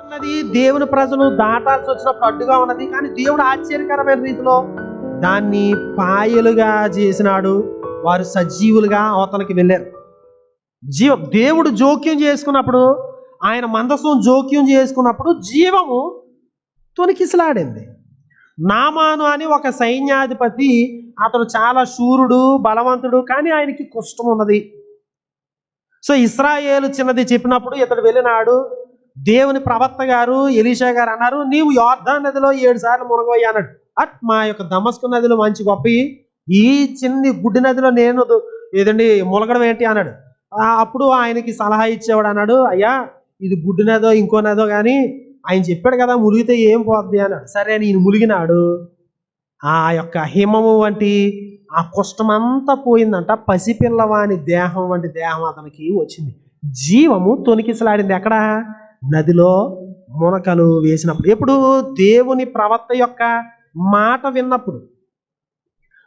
అన్నది దేవుని ప్రజలు దాటాల్సి వచ్చినప్పుడు అడ్డుగా ఉన్నది కానీ దేవుడు ఆశ్చర్యకరమైన రీతిలో దాన్ని పాయలుగా చేసినాడు. వారు సజీవులుగా అవతలకి వెళ్ళారు. జీవ దేవుడు జోక్యం చేసుకున్నప్పుడు ఆయన మందసం జోక్యం చేసుకున్నప్పుడు జీవము తొనికిసలాడింది. నామాను అని ఒక సైన్యాధిపతి అతడు చాలా శూరుడు బలవంతుడు కానీ ఆయనకి కుష్టం ఉన్నది. సో ఇస్రాయేలు చిన్నది చెప్పినప్పుడు ఇతడు వెళ్ళినాడు. దేవుని ప్రవక్త గారు ఎలీషా గారు అన్నారు నీవు యోర్ధా నదిలో ఏడు సార్లు మునగవయ్యా అన్నాడు. అట్ మా యొక్క దమస్కు నదిలో మంచి గొప్ప ఈ చిన్ని గుడ్డి నదిలో నేను ఏదండి మునగడం ఏంటి అన్నాడు. అప్పుడు ఆయనకి సలహా ఇచ్చేవాడు అన్నాడు అయ్యా ఇది గుడ్డి నదో ఇంకో నదో కానీ ఆయన చెప్పాడు కదా మునిగితే ఏం పోద్ది అన్నాడు. సరే అని ఈయన ములిగినాడు ఆ యొక్క హిమము వంటి ఆ కుష్టమంతా పోయిందంట. పసిపిల్లవాని దేహం వంటి దేహం అతనికి వచ్చింది. జీవము తొనికిసలాడింది. ఎక్కడ? నదిలో మునకలు వేసినప్పుడు. ఎప్పుడు? దేవుని ప్రవక్త యొక్క మాట విన్నప్పుడు.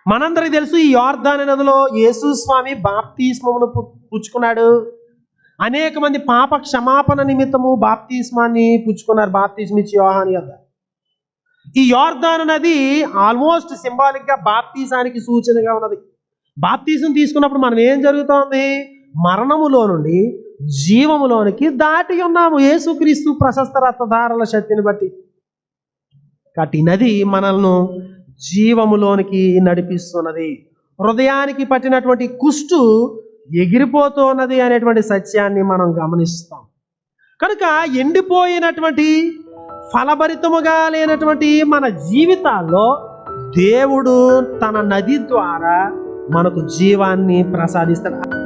మనందరికి తెలుసు ఈ యోర్ధాని నదిలో యేసుస్వామి బాప్తిస్మమును పు- పుచ్చుకున్నాడు. అనేక మంది పాప క్షమాపణ నిమిత్తము బాప్తిస్మాన్ని పుచ్చుకున్నారు. బాప్తిస్మిచ్చి యోహాని యొద్ద. ఈ యోర్ధాను నది ఆల్మోస్ట్ సింబాలిక్గా బాప్తీసానికి సూచనగా ఉన్నది. బాప్తీసం తీసుకున్నప్పుడు మనం ఏం జరుగుతోంది? మరణములో నుండి జీవములోనికి దాటి ఉన్నాము. యేసుక్రీస్తు ప్రశస్త రక్తధారల శక్తిని బట్టి. కాబట్టి నది మనల్ని జీవములోనికి నడిపిస్తున్నది. హృదయానికి పట్టినటువంటి కుష్టు ఎగిరిపోతున్నది అనేటువంటి సత్యాన్ని మనం గమనిస్తాం. కనుక ఎండిపోయినటువంటి ఫలభరితముగా లేనటువంటి మన జీవితాల్లో దేవుడు తన నది ద్వారా మనకు జీవాన్ని ప్రసాదిస్తాడు.